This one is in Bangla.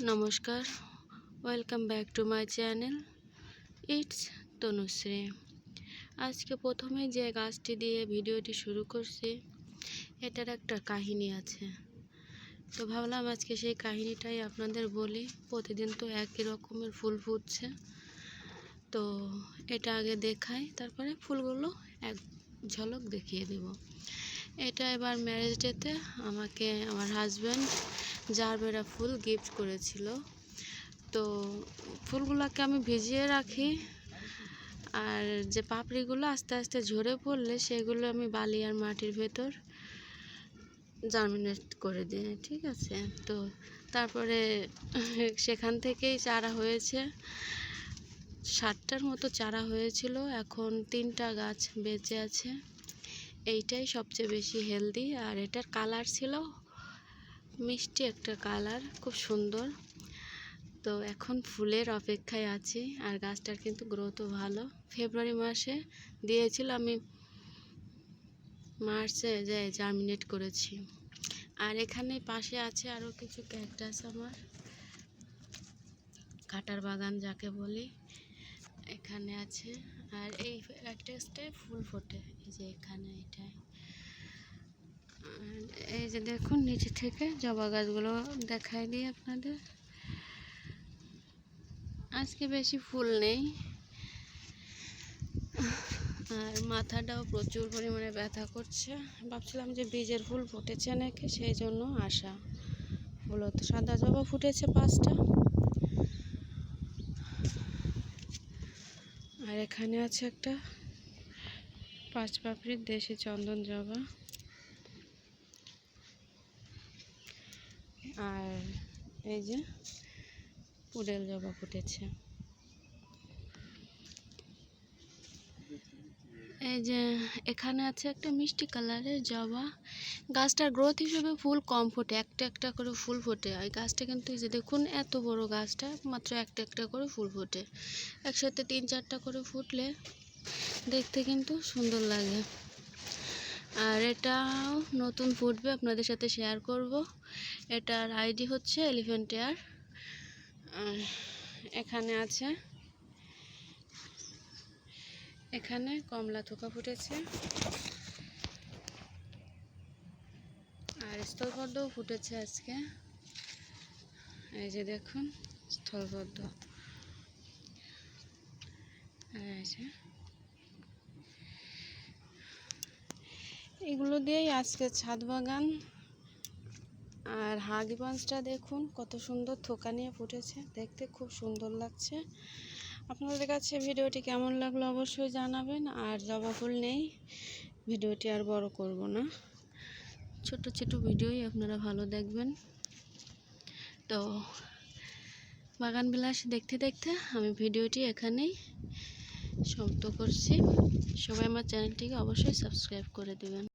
নমস্কার welcome back to my channel it's Tanushree আজকে প্রথমে যে গাছটি দিয়ে ভিডিওটি শুরু করছি, এটার একটা কাহিনী আছে। তো ভাবলাম আজকে সেই কাহিনীটাই আপনাদের বলি, প্রতিদিন তো একই রকমের ফুল ফুটছে। তো এটা আগে দেখাই, তারপরে ফুলগুলো এক ঝলক দেখিয়ে দেব। এটা এবার ম্যারেজ ডেতে আমাকে, আমার হাজব্যান্ড জারবেরা ফুল গিফট করেছিল। তো ফুলগুলোকে আমি ভিজিয়ে রাখি। আর যে পাপড়িগুলো আস্তে আস্তে ঝরে পড়লে সেগুলো আমি বালি আর মাটির ভেতর জার্মিনেট করে দিই, ঠিক আছে? তো তারপরে সেখান থেকেই চারা হয়েছে। সাতটার মতো চারা হয়েছিল, এখন তিনটা গাছ বেঁচে আছে। এইটাই সবচেয়ে বেশি হেলদি আর এটার কালার ছিল মিষ্টি একটা কালার, খুব সুন্দর। তো এখন ফুলের অপেক্ষায় আছি, আর গাছটার কিন্তু গ্রোথও ভালো। ফেব্রুয়ারি মাসে দিয়েছিল আমি মার্চে যে জার্মিনেট করেছি। আর এখানে পাশে আছে আরও কিছু ক্যাকটাস আমার। কাটার বাগান যাকে বলি, এখানে আছে। আর এই ক্যাকটাসটায় ফুল ফোটে, এই যে এখানে এটাই এই যে দেখুন, নিচে থেকে জবা গাছগুলো দেখাই দিই আপনাদের। আজকে বেশি ফুল নেই। আর মাথাটাও প্রচুর পরিমাণে ব্যথা করছে। ভাবছিলাম যে বীজের ফুল ফুটেছে নাকি, সেই জন্য আসা মূলত সাদা জবা ফুটেছে পাঁচটা। আর এখানে আছে একটা পাঁচ পাপড়ির দেশি চন্দন জবা। আর এই যে পুডেল জবা ফুটেছে। এই যে এখানে আছে একটা মিষ্টি কালারের জবা। গাছটার গ্রোথ হিসেবে ফুল কম ফোটে, একটা একটা করে ফুল ফোটে। আর গাছটা কিন্তু এই যে দেখুন এত বড় গাছটা, মাত্র একটা একটা করে ফুল ফোটে। একসাথে তিন চারটা করে ফুটলে দেখতে কিন্তু সুন্দর লাগে। আর এটাও নতুন ফুটবে আপনাদের সাথে শেয়ার করব। এটার আইডি হচ্ছে এলিফেন্ট এয়ার এখানে আছে, এখানে কমলা থোকা ফুটেছে। আর স্থলপদ্মও ফুটেছে আজকে। এই যে দেখুন, স্থলপদ্ম। এই যে এগুলো দিয়েই আজকে ছাদ বাগান। আর হাগিবাঞ্চটা দেখুন, কত সুন্দর থোকা নিয়ে ফুটেছে। দেখতে খুব সুন্দর লাগছে। আপনাদের কাছে ভিডিওটি কেমন লাগল অবশ্যই জানাবেন, আর জবা ফুল নেই, ভিডিওটি আর বড় করব না। ছোট ছোট ভিডিওই আপনারা ভালো দেখবেন। তো বাগান বিলাস দেখতে দেখতে আমি ভিডিওটি এখানেই সমাপ্ত করছি। সবাই আমার চ্যানেলটিকে অবশ্যই সাবস্ক্রাইব করে দেবেন।